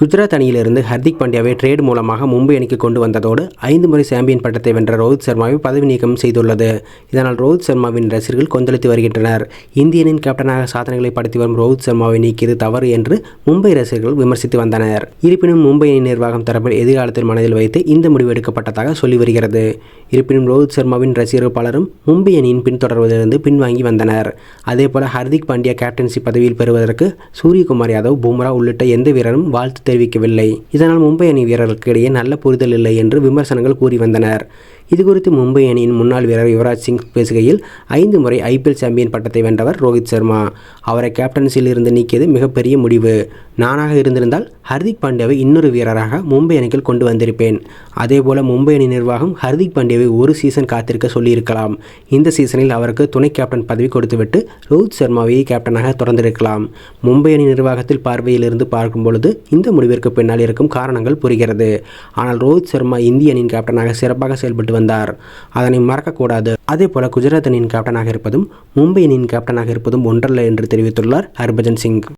குஜராத் அணியிலிருந்து ஹர்திக் பாண்டியாவை ட்ரேட் மூலமாக மும்பை அணிக்கு கொண்டு வந்ததோடு ஐந்து முறை சாம்பியன் பட்டத்தை வென்ற ரோஹித் சர்மாவை பதவி நீக்கம் செய்துள்ளது. இதனால் ரோஹித் சர்மாவின் ரசிகர்கள் கொந்தளித்து வருகின்றனர். இந்தியனின் கேப்டனாக சாதனைகளை படுத்தி வரும் ரோஹித் சர்மாவை நீக்கியது தவறு என்று மும்பை ரசிகர்கள் விமர்சித்து வந்தனர். இருப்பினும் மும்பை அணி நிர்வாகம் தரப்பில் எதிர்காலத்தில் மனதில் வைத்து இந்த முடிவு எடுக்கப்பட்டதாக சொல்லி வருகிறது. இருப்பினும் ரோஹித் சர்மாவின் ரசிகர்கள் பலரும் மும்பை அணியின் பின்தொடர்வதிலிருந்து பின்வாங்கி வந்தனர். அதேபோல ஹர்திக் பாண்டியா கேப்டன்சி பதவியில் பெறுவதற்கு சூரியகுமார் யாதவ் பும்ரா உள்ளிட்ட எந்த வீரரும் வாழ்த்து தெரிவிக்கவில்லை. இதனால் மும்பை அணி வீரர்களுக்கு இடையே நல்ல புரிதல் இல்லை என்று விமர்சனங்கள் கூறி வந்தனர். இதுகுறித்து மும்பை அணியின் முன்னாள் வீரர் யுவராஜ் சிங் பேசுகையில் ஐந்து முறை ஐபிஎல் சாம்பியன் பட்டத்தை வென்றவர் ரோஹித் சர்மா. அவரை கேப்டன்சியில் இருந்து நீக்கியது மிகப்பெரிய முடிவு. நானாக இருந்திருந்தால் ஹர்திக் பாண்டியாவை இன்னொரு வீரராக மும்பை அணிக்குள் கொண்டு வந்திருப்பேன். அதேபோல மும்பை அணி நிர்வாகம் ஹர்திக் பாண்டியாவை ஒரு சீசன் காத்திருக்க சொல்லியிருக்கலாம். இந்த சீசனில் அவருக்கு துணை கேப்டன் பதவி கொடுத்துவிட்டு ரோஹித் சர்மாவை கேப்டனாக தொடர்ந்திருக்கலாம். மும்பை அணி நிர்வாகத்தில் பார்வையில் இருந்து பார்க்கும் பொழுது இந்த முடிவிற்கு பின்னால் இருக்கும் காரணங்கள் புரிகிறது. ஆனால் ரோஹித் சர்மா இந்திய அணியின் கேப்டனாக சிறப்பாக செயல்பட்டு வந்தார். அதனை மறக்கக்கூடாது. அதே போல குஜராத் அணியின் கேப்டனாக இருப்பதும் மும்பை அணியின் கேப்டனாக இருப்பதும் ஒன்றல்ல என்று தெரிவித்துள்ளார் ஹர்பஜன் சிங்.